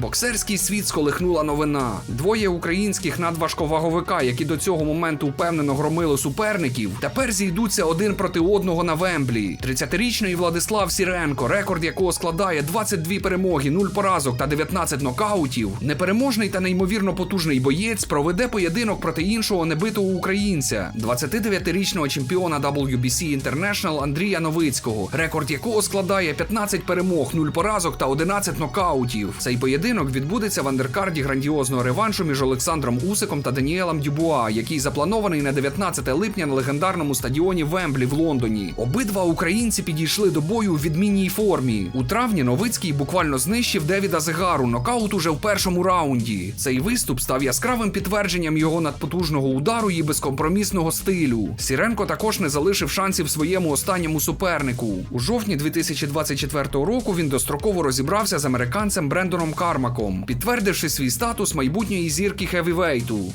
Боксерський світ сколихнула новина. Двоє українських надважковаговика, які до цього моменту впевнено громили суперників, тепер зійдуться один проти одного на Вемблі. 30-річний Владислав Сіренко, рекорд якого складає 22 перемоги, 0 поразок та 19 нокаутів. Непереможний та неймовірно потужний боєць проведе поєдинок проти іншого небитого українця, 29-річного чемпіона WBC International Андрія Новицького, рекорд якого складає 15 перемог, 0 поразок та 11 нокаутів. Цей поєдинок відбудеться в андеркарді грандіозного реваншу між Олександром Усиком та Даніелем Дюбуа, який запланований на 19 липня на легендарному стадіоні Вемблі в Лондоні. Обидва українці підійшли до бою у відмінній формі. У травні Новицький буквально знищив Девіда Зегару нокаут уже в першому раунді. Цей виступ став яскравим підтвердженням його надпотужного удару і безкомпромісного стилю. Сіренко також не залишив шансів своєму останньому супернику. У жовтні 2024 року він достроково розібрався з американцем Брендоном Кармаком, підтвердивши свій статус майбутньої зірки хевівейту.